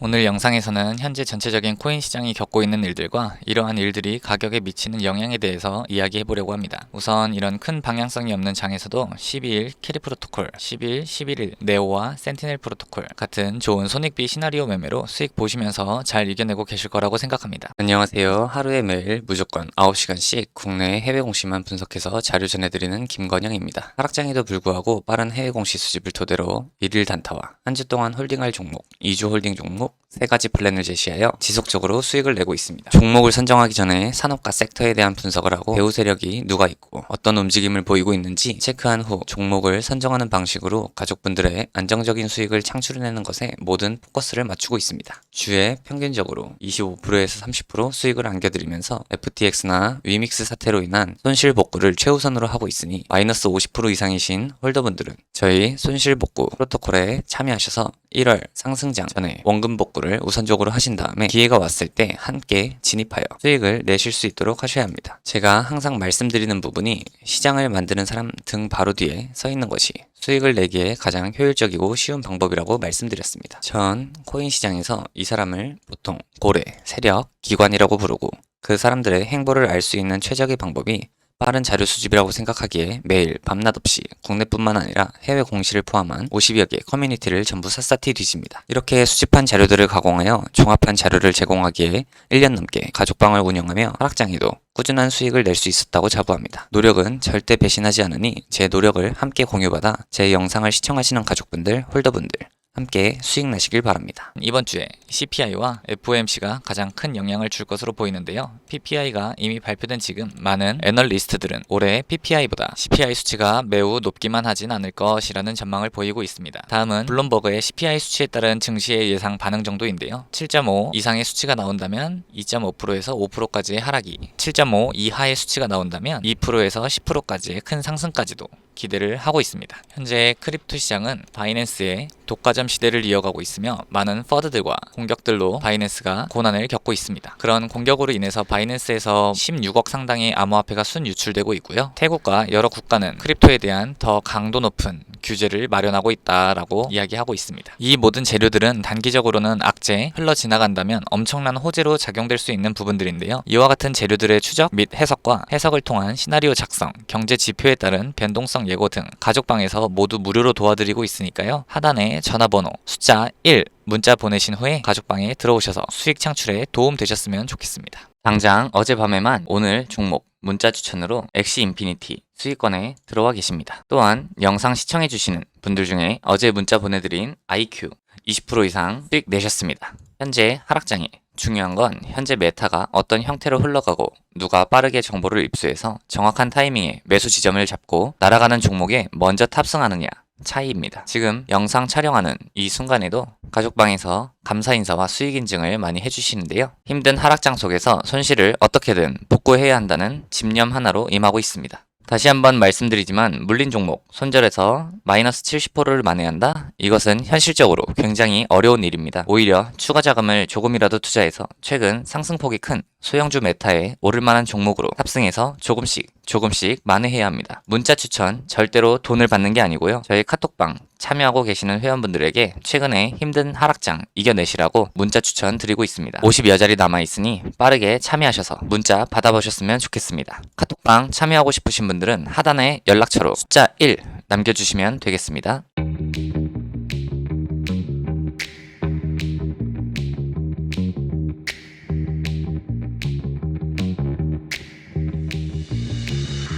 오늘 영상에서는 현재 전체적인 코인 시장이 겪고 있는 일들과 이러한 일들이 가격에 미치는 영향에 대해서 이야기해 보려고 합니다. 우선 이런 큰 방향성이 없는 장에서도 12일 캐리 프로토콜, 10일, 11일 네오와 센티넬 프로토콜 같은 좋은 손익비 시나리오 매매로 수익 보시면서 잘 이겨내고 계실 거라고 생각합니다. 안녕하세요. 하루에 매일 무조건 9시간씩 국내 해외 공시만 분석해서 자료 전해드리는 김건영입니다. 하락장에도 불구하고 빠른 해외 공시 수집을 토대로 일일 단타와 한 주 동안 홀딩할 종목, 2주 홀딩 종목 세 가지 플랜을 제시하여 지속적으로 수익을 내고 있습니다. 종목을 선정하기 전에 산업과 섹터에 대한 분석을 하고 배후 세력이 누가 있고 어떤 움직임을 보이고 있는지 체크한 후 종목을 선정하는 방식으로 가족분들의 안정적인 수익을 창출해내는 것에 모든 포커스를 맞추고 있습니다. 주에 평균적으로 25%에서 30% 수익을 안겨드리면서 FTX나 위믹스 사태로 인한 손실 복구를 최우선으로 하고 있으니 마이너스 50% 이상이신 홀더분들은 저희 손실 복구 프로토콜에 참여하셔서 1월 상승장 전에 원금 복구를 우선적으로 하신 다음에 기회가 왔을 때 함께 진입하여 수익을 내실 수 있도록 하셔야 합니다. 제가 항상 말씀드리는 부분이 시장을 만드는 사람 등 바로 뒤에 서 있는 것이 수익을 내기에 가장 효율적이고 쉬운 방법이라고 말씀드렸습니다. 전 코인 시장에서 이 사람을 보통 고래, 세력, 기관이라고 부르고 그 사람들의 행보를 알 수 있는 최적의 방법이 빠른 자료 수집이라고 생각하기에 매일 밤낮 없이 국내뿐만 아니라 해외 공시를 포함한 50여 개 커뮤니티를 전부 샅샅이 뒤집니다. 이렇게 수집한 자료들을 가공하여 종합한 자료를 제공하기에 1년 넘게 가족방을 운영하며 하락장에도 꾸준한 수익을 낼 수 있었다고 자부합니다. 노력은 절대 배신하지 않으니 제 노력을 함께 공유받아 제 영상을 시청하시는 가족분들, 홀더분들 함께 수익 나시길 바랍니다. 이번 주에 CPI와 FOMC가 가장 큰 영향을 줄 것으로 보이는데요. PPI가 이미 발표된 지금 많은 애널리스트들은 올해 PPI보다 CPI 수치가 매우 높기만 하진 않을 것이라는 전망을 보이고 있습니다. 다음은 블룸버그의 CPI 수치에 따른 증시의 예상 반응 정도인데요. 7.5 이상의 수치가 나온다면 2.5%에서 5%까지의 하락이, 7.5 이하의 수치가 나온다면 2%에서 10%까지의 큰 상승까지도 기대를 하고 있습니다. 현재 크립토 시장은 바이낸스의 독과점 시대를 이어가고 있으며 많은 퍼드들과 공격들로 바이낸스가 고난을 겪고 있습니다. 그런 공격으로 인해서 바이낸스에서 16억 상당의 암호화폐가 순 유출되고 있고요. 태국과 여러 국가는 크립토에 대한 더 강도 높은 규제를 마련하고 있다라고 이야기하고 있습니다. 이 모든 재료들은 단기적으로는 악재 흘러 지나간다면 엄청난 호재로 작용될 수 있는 부분들인데요. 이와 같은 재료들의 추적 및 해석과 해석을 통한 시나리오 작성, 경제 지표에 따른 변동성 예고 등 가족방에서 모두 무료로 도와드리고 있으니까요. 하단에 전화번호 숫자 1 문자 보내신 후에 가족방에 들어오셔서 수익 창출에 도움 되셨으면 좋겠습니다. 당장 어젯밤에만 오늘 종목 문자 추천으로 엑시 인피니티 수익권에 들어와 계십니다. 또한 영상 시청해주시는 분들 중에 어제 문자 보내드린 IQ 20% 이상 수익 내셨습니다. 현재 하락장에 중요한 건 현재 메타가 어떤 형태로 흘러가고 누가 빠르게 정보를 입수해서 정확한 타이밍에 매수 지점을 잡고 날아가는 종목에 먼저 탑승하느냐 차이입니다. 지금 영상 촬영하는 이 순간에도 가족방에서 감사 인사와 수익 인증을 많이 해주시는데요. 힘든 하락장 속에서 손실을 어떻게든 복구해야 한다는 집념 하나로 임하고 있습니다. 다시 한번 말씀드리지만 물린 종목 손절해서 마이너스 70%를 만회한다? 이것은 현실적으로 굉장히 어려운 일입니다. 오히려 추가 자금을 조금이라도 투자해서 최근 상승폭이 큰 소형주 메타에 오를 만한 종목으로 탑승해서 조금씩 조금씩 만회해야 합니다. 문자 추천 절대로 돈을 받는 게 아니고요. 저희 카톡방 참여하고 계시는 회원분들에게 최근에 힘든 하락장 이겨내시라고 문자 추천 드리고 있습니다. 50여 자리 남아있으니 빠르게 참여하셔서 문자 받아보셨으면 좋겠습니다. 카톡방 참여하고 싶으신 분들은 하단에 연락처로 숫자 1 남겨주시면 되겠습니다.